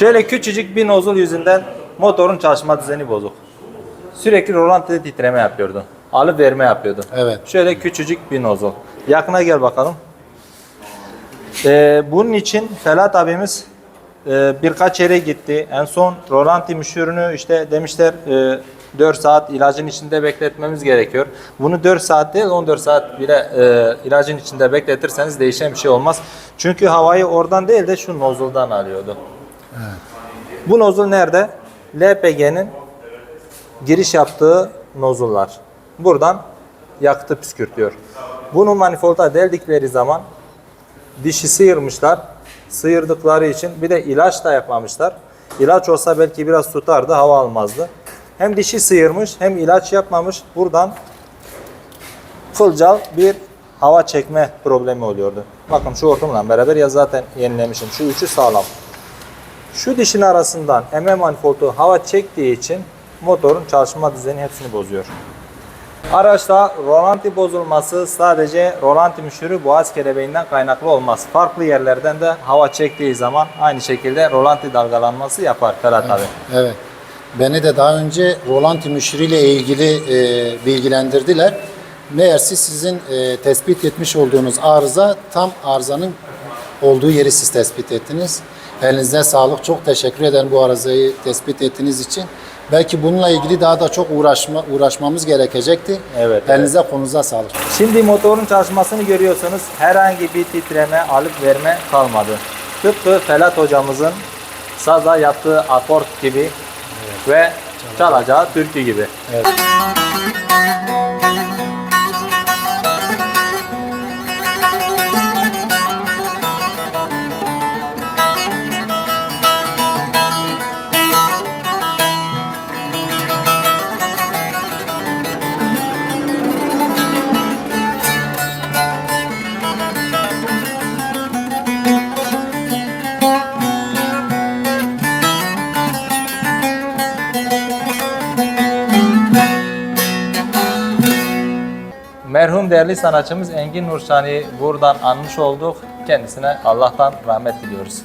Şöyle küçücük bir nozul yüzünden motorun çalışma düzeni bozuk. Sürekli rolantide titreme yapıyordu. Alıp verme yapıyordu. Evet. Şöyle küçücük bir nozul. Yakına gel bakalım. Ee, bunun için Felat abimiz e, birkaç yere gitti. En son rolanti müşürünü işte demişler e, 4 saat ilacın içinde bekletmemiz gerekiyor. Bunu 4 saat değil 14 saat bile e, ilacın içinde bekletirseniz değişen bir şey olmaz. Çünkü havayı oradan değil de şu nozuldan alıyordu. Bu nozul nerede? LPG'nin giriş yaptığı nozullar. Buradan yakıtı püskürtüyor. Bunu manifolda deldikleri zaman dişi sıyırmışlar. Sıyırdıkları için bir de ilaç da yapmamışlar. İlaç olsa belki biraz tutardı, hava almazdı. Hem dişi sıyırmış hem ilaç yapmamış. Buradan kılcal bir hava çekme problemi oluyordu. Bakın şu hortumla beraber ya zaten yenilemişim. Şu üçü sağlam. Şu dişin arasından emme manifoldu hava çektiği için motorun çalışma düzeni hepsini bozuyor. Araçta rolanti bozulması sadece rolanti müşürü boğaz kelebeğinden kaynaklı olmaz. Farklı yerlerden de hava çektiği zaman aynı şekilde rolanti dalgalanması yapar Ferhat abi. Evet. Beni de daha önce rolanti müşteriyle ilgili e, bilgilendirdiler. Meğerse sizin e, tespit etmiş olduğunuz arıza tam arızanın olduğu yeri siz tespit ettiniz. Elinize sağlık. Çok teşekkür ederim bu arızayı tespit ettiğiniz için. Belki bununla ilgili daha da çok uğraşma uğraşmamız gerekecekti. Evet, Elinize kolunuza sağlık. Şimdi motorun çalışmasını görüyorsunuz. Herhangi bir titreme, alıp verme kalmadı. Tıpkı Felat hocamızın sazda yaptığı akort gibi ve çalacağı türkü gibi. Evet. Merhum değerli sanatçımız Engin Nurşani'yi buradan anmış olduk. Kendisine Allah'tan rahmet diliyoruz.